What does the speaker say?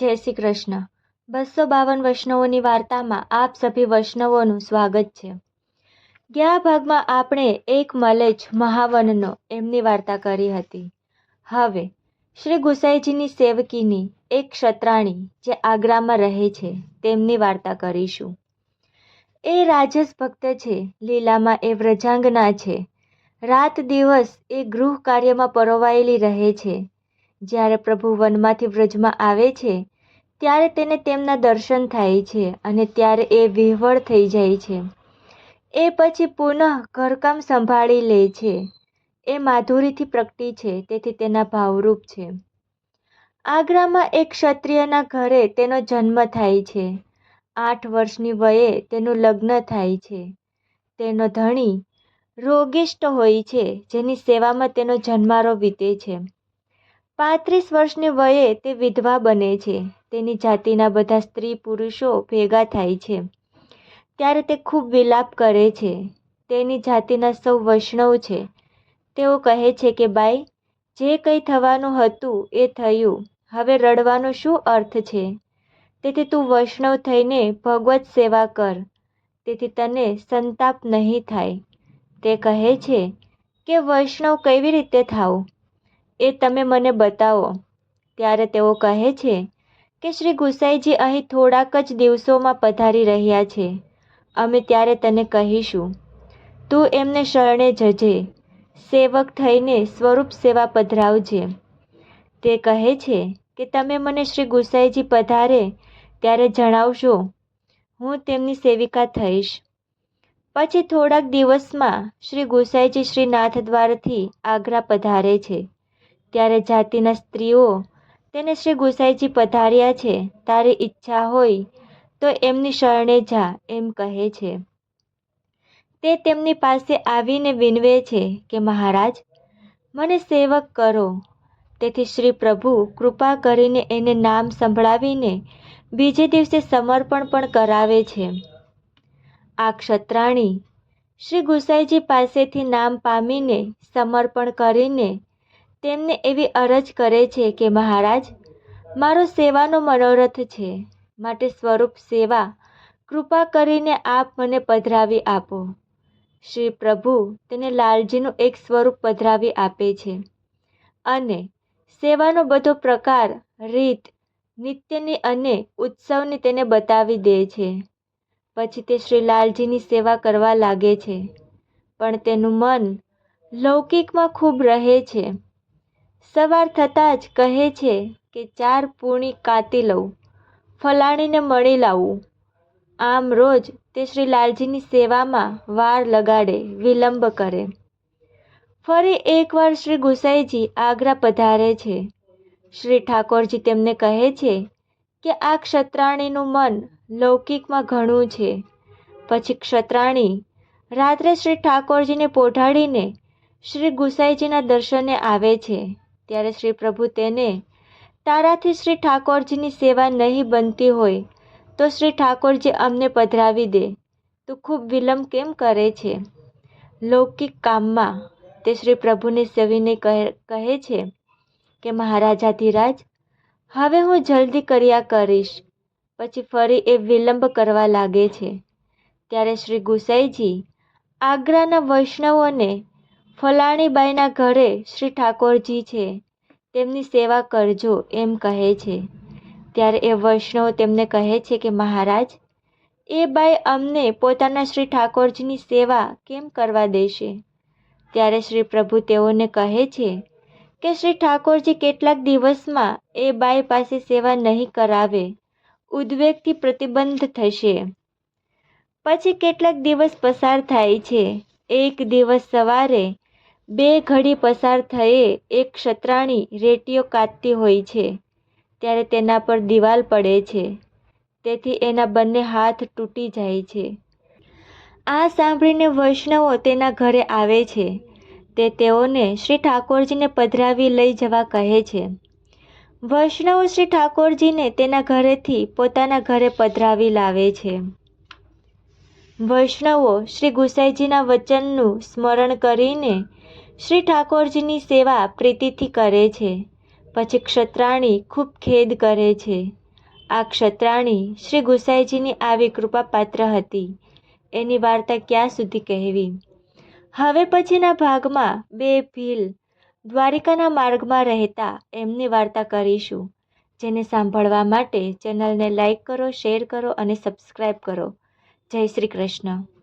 જય શ્રી કૃષ્ણ. બસો બાવન વૈષ્ણવોની વાર્તામાં આપ સભી વૈષ્ણવોનું સ્વાગત છે. ગયા ભાગમાં આપણે એક મલેચ મહાવનનો એમની વાર્તા કરી હતી. હવે, શ્રી ગુસાઈજીની સેવકીની એક ક્ષત્રાણી જે આગ્રામાં રહે છે, તેમની વાર્તા કરીશું. એ રાજસ ભક્ત છે, લીલામાં એ વ્રજાંગના છે. રાત દિવસ એ ગૃહ કાર્યમાં પરોવાયેલી રહે છે. જ્યારે પ્રભુ વનમાંથી વ્રજમાં આવે છે ત્યારે તેને તેમના દર્શન થાય છે અને ત્યારે એ વિહવળ થઈ જાય છે. એ પછી પુનઃ ઘરકામ સંભાળી લે છે. એ માધુરીથી પ્રગટી છે, તેથી તેના ભાવરૂપ છે. આગ્રામાં એક ક્ષત્રિયના ઘરે તેનો જન્મ થાય છે. આઠ વર્ષની વયે તેનું લગ્ન થાય છે. તેનો ધણી રોગિષ્ટ હોય છે, જેની સેવામાં તેનો જન્મારો વીતે છે. પાંત્રીસ વર્ષની વયે તે વિધવા બને છે. તેની જાતિના બધા સ્ત્રી પુરુષો ભેગા થાય છે. ત્યારે તે ખૂબ વિલાપ કરે છે. તેની જાતિના સૌ વૈષ્ણવ છે. તેઓ કહે છે કે, બાઈ, જે કંઈ થવાનું હતું એ થયું. હવે રડવાનો શું અર્થ છે? તેથી તું વૈષ્ણવ થઈને ભગવત સેવા કર. તેથી તને સંતાપ નહીં થાય. તે કહે છે કે, વૈષ્ણવ કેવી રીતે થાવ? એ તમે મને બતાવો. ત્યારે તેઓ કહે છે કે શ્રી ગુસાઈજી અહીં થોડાક જ દિવસોમાં પધારી રહ્યા છે. અમે ત્યારે તને કહીશું, તું એમને શરણે જજે. સેવક થઈને સ્વરૂપ સેવા પધરાવજે. તે કહે છે કે તમે મને શ્રી ગુસાઈજી પધારે ત્યારે જણાવશો, હું તેમની સેવિકા થઈશ. પછી થોડાક દિવસમાં શ્રી ગુસાઈજી શ્રી નાથદ્વારથી આગ્રા પધારે છે. ત્યારે જાતિના સ્ત્રીઓ તેને શ્રી ગુસાઈજી પધાર્યા છે. તારી ઈચ્છા હોય તો એમની શરણે જા, એમ કહે છે. તે તેમની પાસે આવીને વિનવે છે કે, મહારાજ, મને સેવક કરો. તેથી શ્રી પ્રભુ કૃપા કરીને એને નામ સંભળાવીને બીજે દિવસે સમર્પણ પણ કરાવે છે. આ ક્ષત્રાણી શ્રી ગુસાઈજી પાસેથી નામ પામીને સમર્પણ કરીને તેમને એવી અરજ કરે છે કે, મહારાજ, મારો સેવાનો મનોરથ છે. માટે સ્વરૂપ સેવા, કૃપા કરીને આપ મને પધરાવી આપો. શ્રી પ્રભુ તેને લાલજીનું એક સ્વરૂપ પધરાવી આપે છે. અને સેવાનો બધો પ્રકાર, રીત, નિત્યની અને ઉત્સવની તેને બતાવી દે છે. પછી તે શ્રી લાલજીની સેવા કરવા લાગે છે. પણ તેનું મન લૌકિકમાં ખૂબ રહે છે. સવાર થતાં જ કહે છે કે ચાર પૂણી કાતી લઉં, ફલાણીને મળી લાવું. આમ રોજ તે શ્રી લાલજીની સેવામાં વાર લગાડે, વિલંબ કરે. ફરી એકવાર શ્રી ગુસાઈજી આગ્રા પધારે છે. શ્રી ઠાકોરજી તેમને કહે છે કે આ ક્ષત્રાણીનું મન લૌકિકમાં ઘણું છે. પછી ક્ષત્રાણી રાત્રે શ્રી ઠાકોરજીને પોઢાડીને શ્રી ગુસાઈજીના દર્શને આવે છે. ત્યારે શ્રી પ્રભુ તેને, તારાથી શ્રી ઠાકોરજીની સેવા નહીં બનતી હોય, તો શ્રી ઠાકોરજી અમને પધરાવી દે. તું ખૂબ વિલંબ કેમ કરે છે? લૌકિક કામમાં તે શ્રી પ્રભુને સેવીને કહે છે કે, મહારાજાધિરાજ, હવે હું જલ્દી કર્યા કરીશ. પછી ફરી એ વિલંબ કરવા લાગે છે. ત્યારે શ્રી ગુસાઈજી આગ્રાના વૈષ્ણવોને ફલાણીબાઈના ઘરે શ્રી ઠાકોરજી છે. તેમની સેવા કરજો એમ કહે છે. ત્યારે એ વૈષ્ણવ તેમને કહે છે કે, મહારાજ, એ બાઈ અમને પોતાના શ્રી ઠાકોરજીની સેવા કેમ કરવા દેશે? ત્યારે શ્રી પ્રભુ તેઓને કહે છે કે, શ્રી ઠાકોરજી કેટલાક દિવસમાં એ બાઈ પાસે સેવા નહીં કરાવે. ઉદ્વેગથી પ્રતિબંધ થશે. પછી કેટલાક દિવસ પસાર થાય છે. એક દિવસ સવારે બે ઘડી પસાર થયે એક ક્ષત્રાણી રેટીઓ કાતતી હોય છે. ત્યારે તેના પર દિવાલ પડે છે. તેથી એના બંને હાથ તૂટી જાય છે. આ સાંભળીને વૈષ્ણવો તેના ઘરે આવે છે. તે તેઓને શ્રી ઠાકોરજીને પધરાવી લઈ જવા કહે છે. વૈષ્ણવો શ્રી ઠાકોરજીને તેના ઘરેથી પોતાના ઘરે પધરાવી લાવે છે. વૈષ્ણવો શ્રી ગુસાઈજીના વચનનું સ્મરણ કરીને શ્રી ઠાકોરજીની સેવા પ્રીતિથી કરે છે. પછી ક્ષત્રાણી ખૂબ ખેદ કરે છે. આ ક્ષત્રાણી શ્રી ગુસાઈજીની આવી કૃપા પાત્ર હતી. એની વાર્તા ક્યાં સુધી કહેવી? હવે પછીના ભાગમાં બે ભીલ દ્વારિકાના માર્ગમાં રહેતા એમની વાર્તા કરીશું. જેને સાંભળવા માટે ચેનલને લાઈક કરો, શેર કરો અને સબસ્ક્રાઈબ કરો. જય શ્રી કૃષ્ણ.